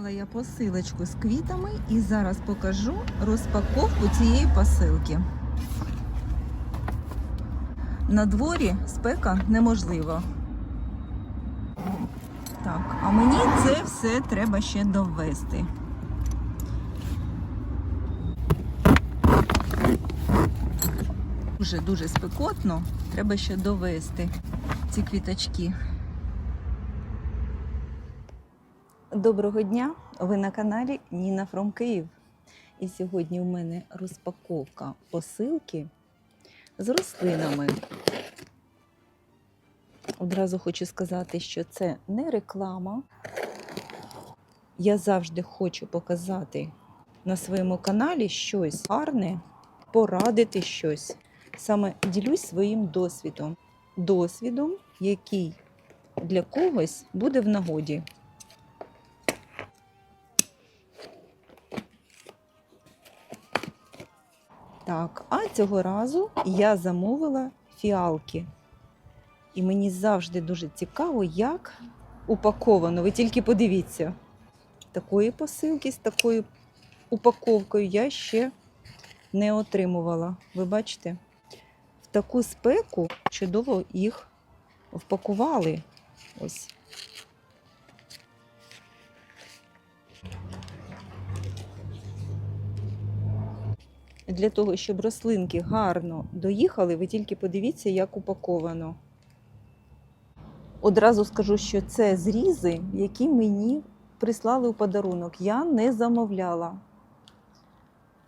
Отримала я посилочку з квітами і зараз покажу розпаковку цієї посилки. На дворі спека неможливо. Так, а мені це все треба ще довести. Дуже дуже спекотно, треба ще довести ці квіточки. Доброго дня! Ви на каналі Ніна Фром Київ. І сьогодні у мене розпаковка посилки з рослинами. Одразу хочу сказати, що це не реклама. Я завжди хочу показати на своєму каналі щось гарне, порадити щось. Саме ділюсь своїм досвідом. Досвідом, який для когось буде в нагоді. Так, а цього разу я замовила фіалки. І мені завжди дуже цікаво, як упаковано. Ви тільки подивіться. Такої посилки з такою упаковкою я ще не отримувала. Ви бачите? В таку спеку чудово їх впакували. Ось. Для того, щоб рослинки гарно доїхали, ви тільки подивіться, як упаковано. Одразу скажу, що це зрізи, які мені прислали у подарунок. Я не замовляла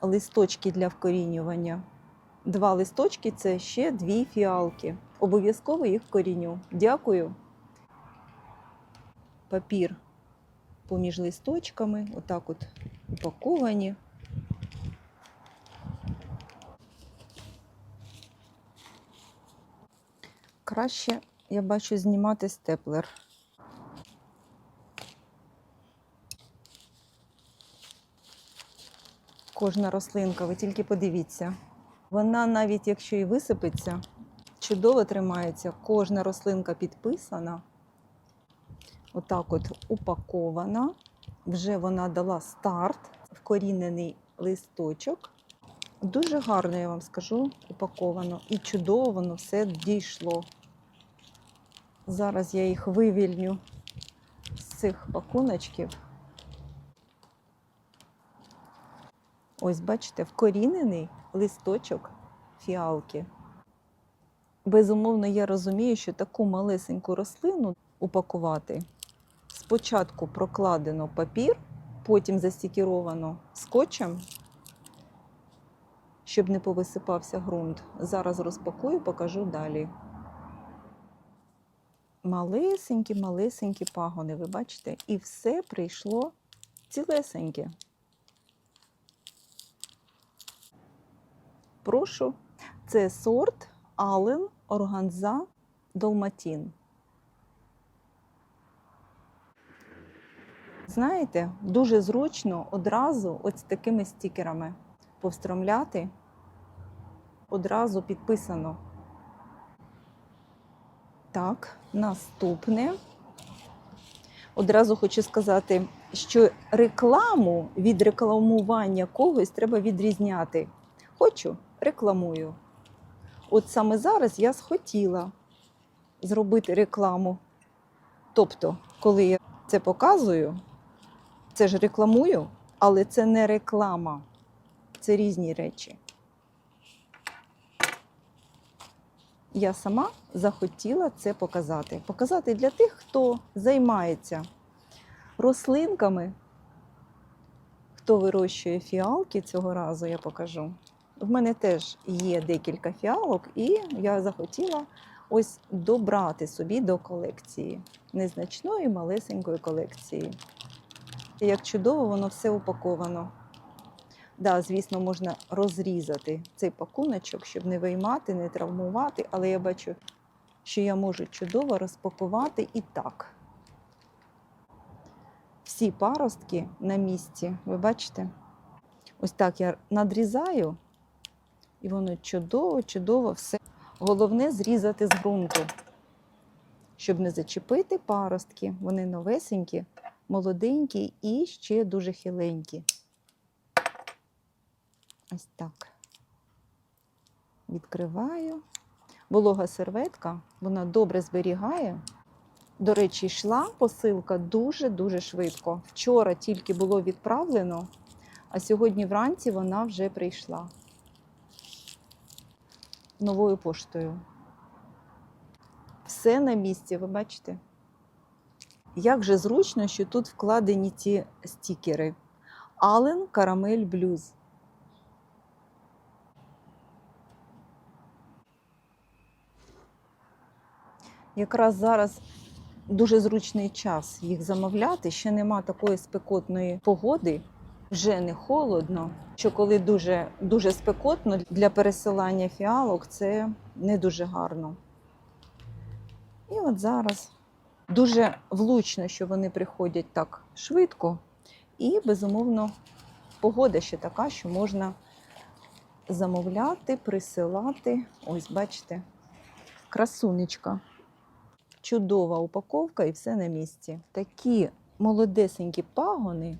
листочки для вкорінювання. Два листочки це ще дві фіалки. Обов'язково їх вкоріню. Дякую. Папір поміж листочками, отак от упаковані. Краще, я бачу, знімати степлер. Кожна рослинка, ви тільки подивіться. Вона навіть якщо і висипеться, чудово тримається. Кожна рослинка підписана. Отак от упакована. Вже вона дала старт, вкорінений листочок. Дуже гарно, я вам скажу, упаковано. І чудово воно все дійшло. Зараз я їх вивільню з цих пакуночків. Ось, бачите, вкорінений листочок фіалки. Безумовно, я розумію, що таку малесеньку рослину упакувати спочатку прокладено папір, потім застікіровано скотчем, щоб не повисипався ґрунт. Зараз розпакую, покажу далі. Малесенькі, малесенькі пагони, ви бачите, і все прийшло цілесеньке. Прошу, це сорт Ален Органза Долматін. Знаєте, дуже зручно одразу ось такими стікерами повстромляти. Одразу підписано. Так, наступне. Одразу хочу сказати, що рекламу від рекламування когось треба відрізняти. Хочу, рекламую. От саме зараз я схотіла зробити рекламу. Тобто, коли я це показую, це ж рекламую, але це не реклама. Це різні речі. Я сама захотіла це показати. Показати для тих, хто займається рослинками, хто вирощує фіалки цього разу, я покажу. В мене теж є декілька фіалок, і я захотіла ось добрати собі до колекції незначної малесенької колекції. Як чудово воно все упаковано. Да, звісно, можна розрізати цей пакуночок, щоб не виймати, не травмувати, але я бачу, що я можу чудово розпакувати і так. Всі паростки на місці, ви бачите? Ось так я надрізаю, і воно чудово, чудово все. Головне зрізати з ґрунту, щоб не зачепити паростки. Вони новесенькі, молоденькі і ще дуже хиленькі. Ось так. Відкриваю. Волога серветка, вона добре зберігає. До речі, йшла посилка дуже-дуже швидко. Вчора тільки було відправлено, а сьогодні вранці вона вже прийшла новою поштою. Все на місці, ви бачите? Як же зручно, що тут вкладені ці стікери. Ален Карамель Блюз. Якраз зараз дуже зручний час їх замовляти. Ще нема такої спекотної погоди, вже не холодно. Що коли дуже, дуже спекотно для пересилання фіалок, це не дуже гарно. І от зараз дуже влучно, що вони приходять так швидко, і, безумовно, погода ще така, що можна замовляти, присилати. Ось, бачите, красунечка. Чудова упаковка і все на місці. Такі молодесенькі пагони,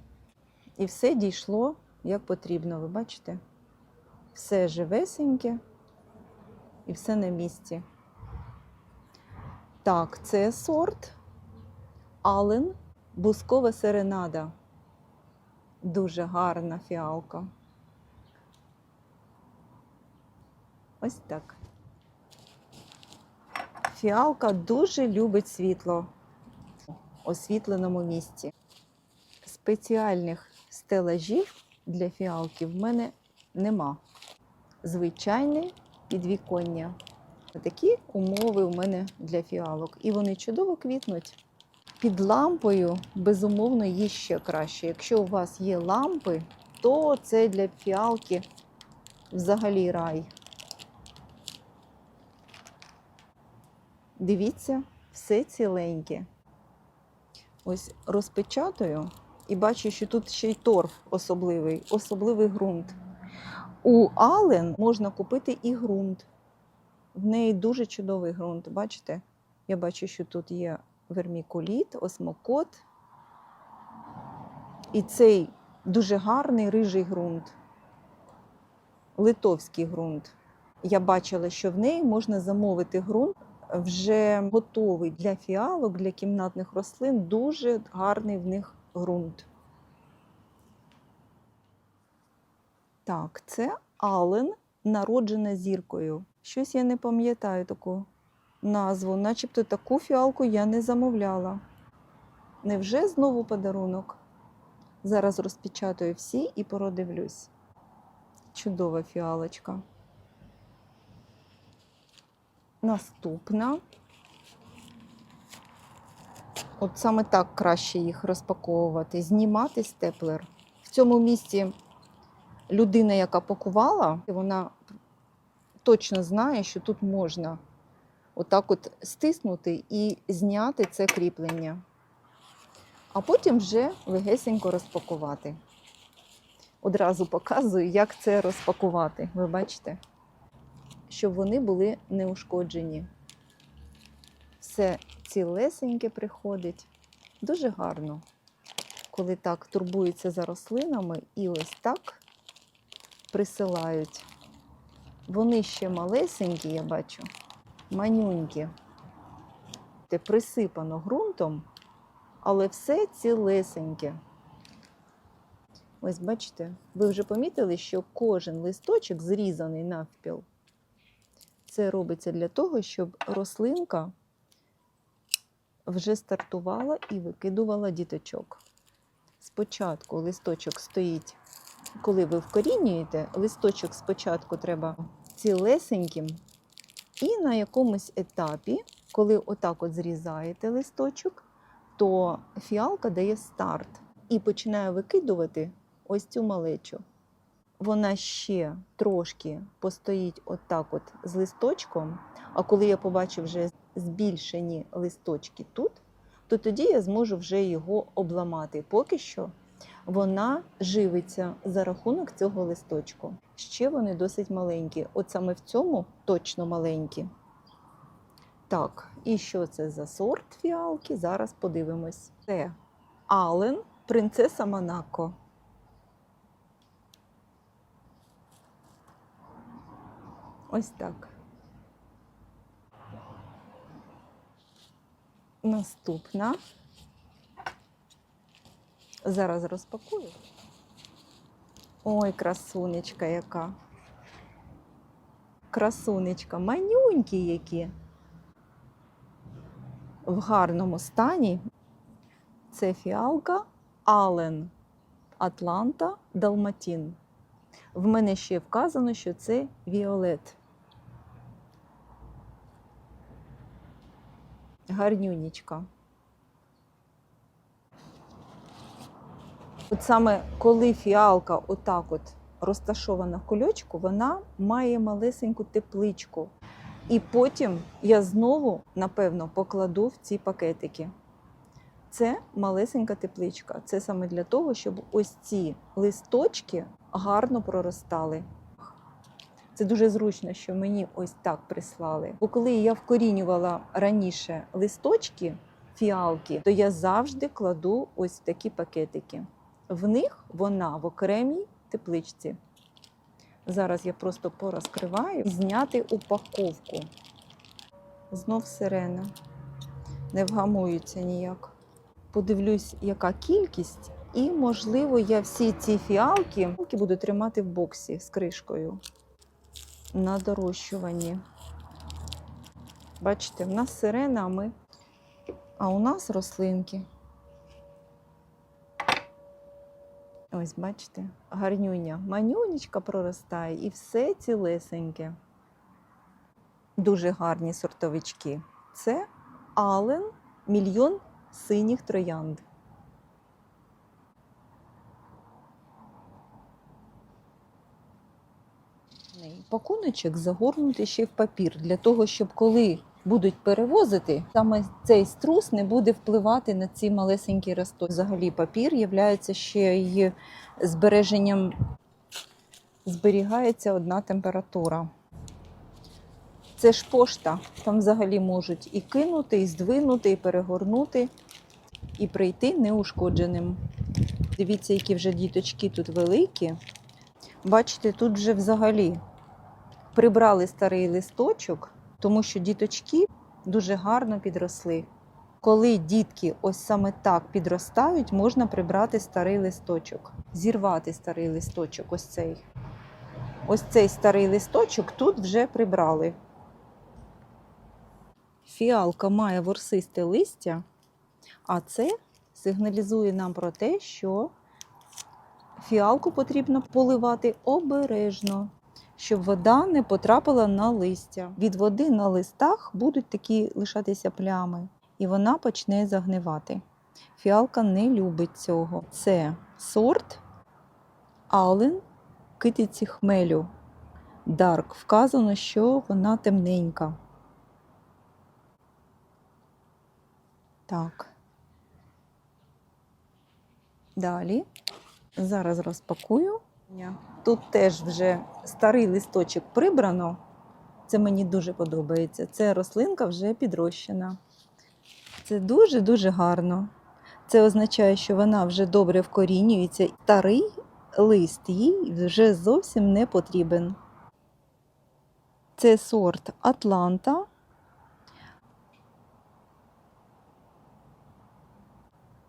і все дійшло як потрібно. Ви бачите? Все живесеньке і все на місці. Так, це сорт Ален Бускова серенада. Дуже гарна фіалка. Ось так. Фіалка дуже любить світло в освітленому місці. Спеціальних стелажів для фіалки в мене нема. Звичайне підвіконня. Такі умови у мене для фіалок. І вони чудово квітнуть. Під лампою, безумовно, є ще краще. Якщо у вас є лампи, то це для фіалки взагалі рай. Дивіться, все ціленьке. Ось розпечатую і бачу, що тут ще й торф особливий, особливий ґрунт. У Ален можна купити і ґрунт. В неї дуже чудовий ґрунт. Бачите? Я бачу, що тут є вермікуліт, осмокот. І цей дуже гарний рижий ґрунт, литовський ґрунт. Я бачила, що в неї можна замовити ґрунт вже готовий для фіалок, для кімнатних рослин. Дуже гарний в них ґрунт. Так, це Ален, народжена зіркою. Щось я не пам'ятаю таку назву, начебто таку фіалку я не замовляла. Невже знову подарунок? Зараз розпечатаю всі і продивлюсь. Чудова фіалочка. Наступна. От саме так краще їх розпаковувати, знімати степлер. В цьому місці людина, яка пакувала, вона точно знає, що тут можна отак от стиснути і зняти це кріплення. А потім вже легесенько розпакувати. Одразу показую, як це розпакувати. Ви бачите? Щоб вони були неушкоджені. Все цілесеньке приходить. Дуже гарно, коли так турбуються за рослинами і ось так присилають. Вони ще малесенькі, я бачу, манюнькі. Те присипано ґрунтом, але все цілесеньке. Ось бачите, ви вже помітили, що кожен листочок зрізаний навпіл. Це робиться для того, щоб рослинка вже стартувала і викидувала діточок. Спочатку листочок стоїть, коли ви вкорінюєте, листочок спочатку треба цілесеньким, і на якомусь етапі, коли отак от зрізаєте листочок, то фіалка дає старт і починає викидувати ось цю малечу. Вона ще трошки постоїть отак от з листочком, а коли я побачу вже збільшені листочки тут, то тоді я зможу вже його обламати. Поки що вона живиться за рахунок цього листочку. Ще вони досить маленькі. От саме в цьому точно маленькі. Так, і що це за сорт фіалки? Зараз подивимось. Це Ален, принцеса Монако. Ось так. Наступна. Зараз розпакую. Ой, красунечка яка. Красунечка, манюнькі які. В гарному стані. Це фіалка Ален Атланта Далматін. В мене ще вказано, що це Віолет. Гарнюнічка. От саме коли фіалка отак от розташована в кульочку, вона має малесеньку тепличку. І потім я знову, напевно, покладу в ці пакетики. Це малесенька тепличка. Це саме для того, щоб ось ці листочки гарно проростали. Це дуже зручно, що мені ось так прислали. Бо коли я вкорінювала раніше листочки фіалки, то я завжди кладу ось такі пакетики. В них вона в окремій тепличці. Зараз я просто порозкриваю зняти упаковку. Знов сирена. Не вгамуються ніяк. Подивлюсь, яка кількість, і, можливо, я всі ці фіалки буду тримати в боксі з кришкою на дорощуванні. Бачите, в нас сирена, а ми. А у нас рослинки. Ось, бачите, гарнюня. Манюнечка проростає і все цілесеньке. Дуже гарні сортовички. Це Ален мільйон синіх троянд. Пакуночок загорнутий ще в папір для того, щоб коли будуть перевозити, саме цей струс не буде впливати на ці малесенькі ростки. Взагалі папір є ще й збереженням, зберігається одна температура. Це ж пошта. Там взагалі можуть і кинути, і здвинути, і перегорнути, і прийти неушкодженим. Дивіться, які вже діточки тут великі. Бачите, тут вже взагалі прибрали старий листочок, тому що діточки дуже гарно підросли. Коли дітки ось саме так підростають, можна прибрати старий листочок, зірвати старий листочок. Ось цей. Ось цей старий листочок тут вже прибрали. Фіалка має ворсисте листя, а це сигналізує нам про те, що фіалку потрібно поливати обережно, щоб вода не потрапила на листя. Від води на листах будуть такі лишатися плями, і вона почне загнивати. Фіалка не любить цього. Це сорт Ален китиці хмелю. Дарк. Вказано, що вона темненька. Так. Далі. Зараз розпакую. Тут теж вже старий листочок прибрано. Це мені дуже подобається. Це рослинка вже підрощена. Це дуже-дуже гарно. Це означає, що вона вже добре вкорінюється. Старий лист їй вже зовсім не потрібен. Це сорт Атланта.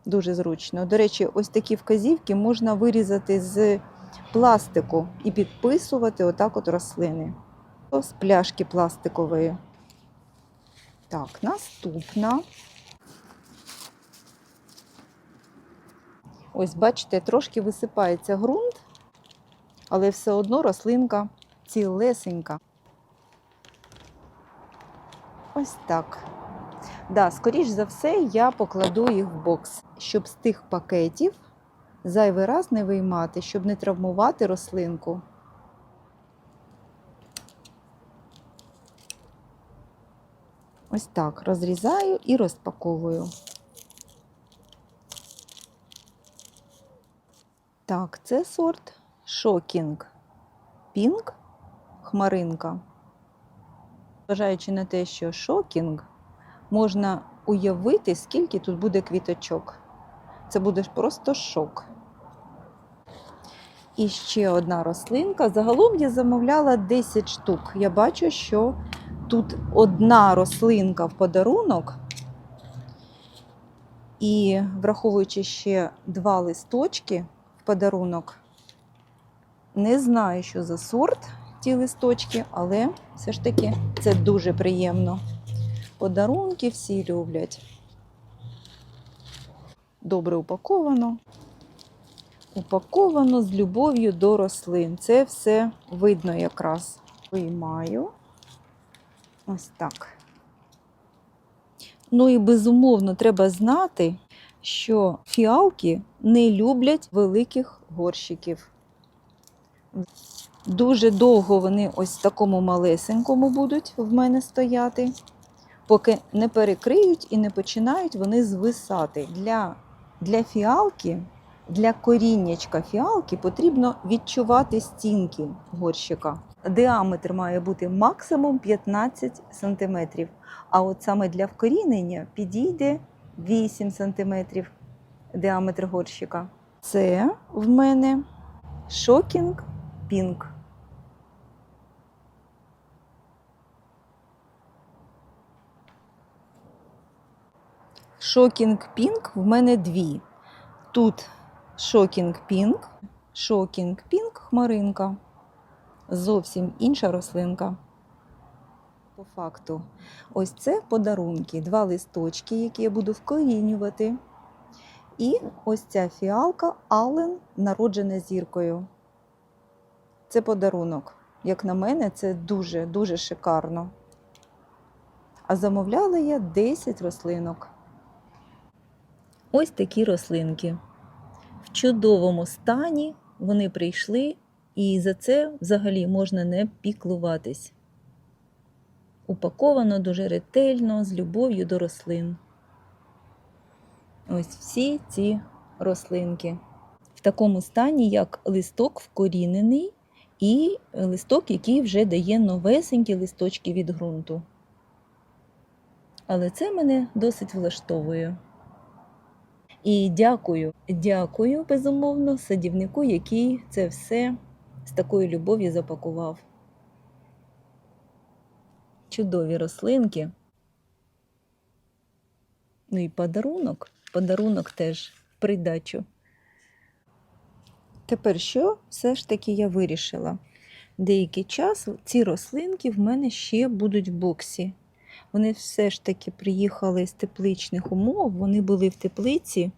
Дуже зручно. До речі, ось такі вказівки можна вирізати з пластику і підписувати отак от рослини. З пляшки пластикової. Так, наступна. Ось, бачите, трошки висипається ґрунт, але все одно рослинка цілесенька. Ось так. Да, скоріш за все, я покладу їх в бокс, щоб з тих пакетів зайвий раз не виймати, щоб не травмувати рослинку. Ось так розрізаю і розпаковую. Так, це сорт Шокінг. Пінк хмаринка. Зважаючи на те, що шокінг, можна уявити, скільки тут буде квіточок. Це буде просто шок. І ще одна рослинка. Загалом я замовляла 10 штук. Я бачу, що тут одна рослинка в подарунок. І враховуючи ще два листочки в подарунок, не знаю, що за сорт ті листочки, але все ж таки це дуже приємно. Подарунки всі люблять. Добре упаковано. Упаковано з любов'ю до рослин. Це все видно якраз. Виймаю. Ось так. Ну і безумовно треба знати, що фіалки не люблять великих горщиків. Дуже довго вони ось в такому малесенькому будуть в мене стояти, поки не перекриють і не починають вони звисати. Для, для фіалки, для коріннячка фіалки потрібно відчувати стінки горщика. Діаметр має бути максимум 15 см. А от саме для вкорінення підійде 8 см діаметр горщика. Це в мене шокінг пінк. Шокінг пінк в мене дві. Тут шокінг пінк, шокінг пінк хмаринка. Зовсім інша рослинка. По факту, ось це подарунки, два листочки, які я буду вкорінювати. І ось ця фіалка Аллен, народжена зіркою. Це подарунок. Як на мене, це дуже-дуже шикарно. А замовляла я 10 рослинок. Ось такі рослинки. В чудовому стані вони прийшли, і за це взагалі можна не піклуватись. Упаковано дуже ретельно, з любов'ю до рослин. Ось всі ці рослинки. В такому стані, як листок вкорінений, і листок, який вже дає новесенькі листочки від ґрунту. Але це мене досить влаштовує. І дякую, дякую, безумовно, садівнику, який це все з такою любов'ю запакував. Чудові рослинки. Ну і подарунок. Подарунок теж в придачу. Тепер що все ж таки я вирішила? Деякий час ці рослинки в мене ще будуть в боксі. Вони все ж таки приїхали з тепличних умов, вони були в теплиці.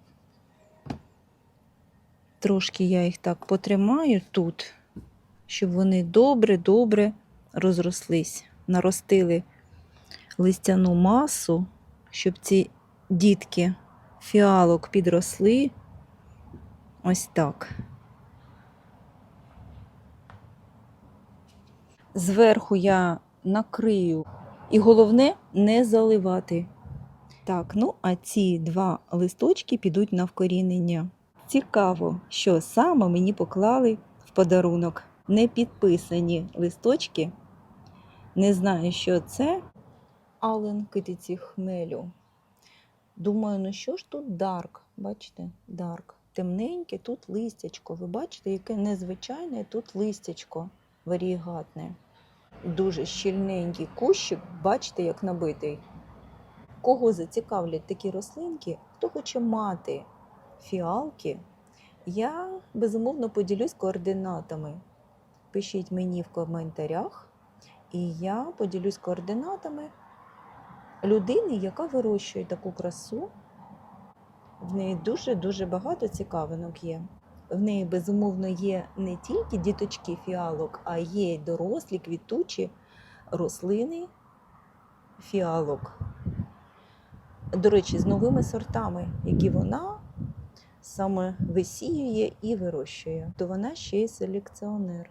Трошки я їх так потримаю тут, щоб вони добре-добре розрослись, наростили листяну масу, щоб ці дітки фіалок підросли. Ось так. Зверху я накрию, і головне не заливати. Так, ну а ці два листочки підуть на вкорінення. Цікаво, що саме мені поклали в подарунок. Не підписані листочки. Не знаю, що це. Ален китиці хмелю. Думаю, ну що ж тут дарк? Бачите, дарк. Темненьке тут листячко. Ви бачите, яке незвичайне тут листячко варігатне. Дуже щільненький кущик, бачите, як набитий. Кого зацікавлять такі рослинки, хто хоче мати фіалки, я безумовно поділюсь координатами. Пишіть мені в коментарях, і я поділюсь координатами людини, яка вирощує таку красу. В неї дуже-дуже багато цікавинок є. В неї, безумовно, є не тільки діточки фіалок, а є й дорослі квітучі рослини фіалок. До речі, з новими сортами, які вона саме висіює і вирощує. То вона ще й селекціонер.